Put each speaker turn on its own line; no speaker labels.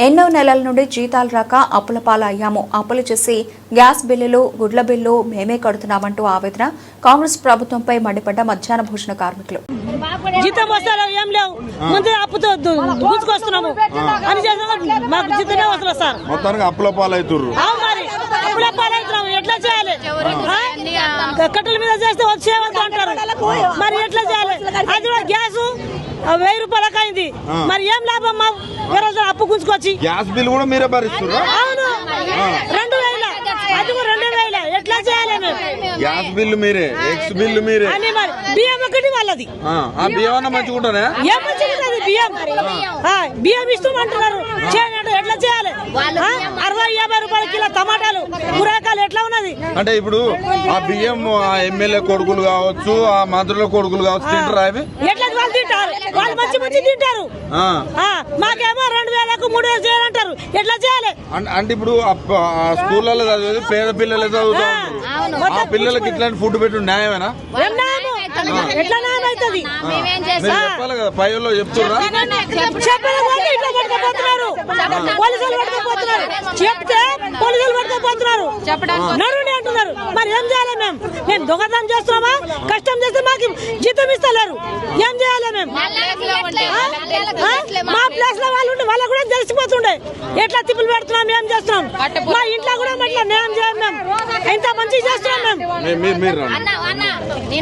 ఎన్నో నెలల నుండి జీతాలు రాక అప్పుల పాలు అయ్యాము అప్పులు చేసి గ్యాస్ బిల్లులు గుడ్ల బిల్లు మేమే కడుతున్నామంటూ ఆవేదన కాంగ్రెస్ ప్రభుత్వంపై మండిపడ్డ మధ్యాహ్న భోజన కార్మికులు.
జీతం వస్తారో? ఏం లేవు. ముందు అప్పుతో గుంజుకొస్తున్నాము అని చేసిన మాకు జీతమే వస్తుంది సార్.
మొత్తానికి అప్పుల పాలవుతుర్రు
అవును మరి. అప్పుడే పాలవుతున్నాము ఎట్లా చేయాలి? ఆ? కట్టెల మీద చేస్తే అంటారు. మరి ఎట్లా చేయాలి? అది కూడా గ్యాస్. వెయ్యి రూపాయలకు అయింది మరి ఏం లాభం మా వేరే అప్పు గుంజుకొచ్చి?
గ్యాస్ బిల్ కూడా మీరే భరిస్తుర్రా?
అవును. రెండు వేల. అది కూడా రెండు వేల. ఎట్లా చేయాలి మేము?
గ్యాస్ బిల్లు మీరే ఎక్స్ బిల్లు మీరే.
అని మరి. బియ్యం ఒకటి వాళ్ళది.
ఆ, బియ్యం అన్న మంచిగుంటానే
ఏం మంచిగున్నది బియ్యం? ఆ, బియ్యం ఇస్తామంటున్నారు ఎట్లా చేయాలి? అరవై యాభై రూపాయల కిలో టమాటాలు కూరగాయలు
అంటే ఇప్పుడు ఆ బియ్యం ఆ ఎమ్మెల్యే కొడుకులు కావచ్చు ఆ మంత్రుల కొడుకులు కావచ్చు తింటారా అవి?
ఎట్లా వాళ్ళు తింటారు? వాళ్ళు మంచి మంచి తింటారు.
ఆ.
ఆ, మాకేమో రెండు వేలకు మూడు వేలు చేయాలంటారు. ఎట్లా చేయాలి?
అంటే ఇప్పుడు స్కూళ్ళలో చదివేది పేద పిల్లలే చదువుతా ఉంటారు. ఆ పిల్లలకి ఇట్లాంటి ఫుడ్ పెట్టు న్యాయమేనా?
ఎట్లా న్యాయం అవుతుంది?
చెప్పాలి కదా పై వాళ్ళు
పట్టుకపోతున్నారు. చెప్తే పట్టుకపోతున్నారు నరుని అంటున్నారు. మరి ఏం చేయాలి మేము మేము దొంగతనం చేస్తున్నామా? కష్టం చేస్తే మాకు జీతం ఇస్తలేరు. ఏం చేయాలి మేము? మా ప్లేస్లో వాళ్ళు ఉండి వాళ్ళకు కూడా తెలిసిపోతుండే. ఎట్లా తిప్పులు పెడుతున్నాం ఏం చేస్తున్నాం? మా ఇంట్లో కూడా ఇట్లా న్యాయం చేయం మేము ఎంత మంచిగా చేస్తున్నాం మేము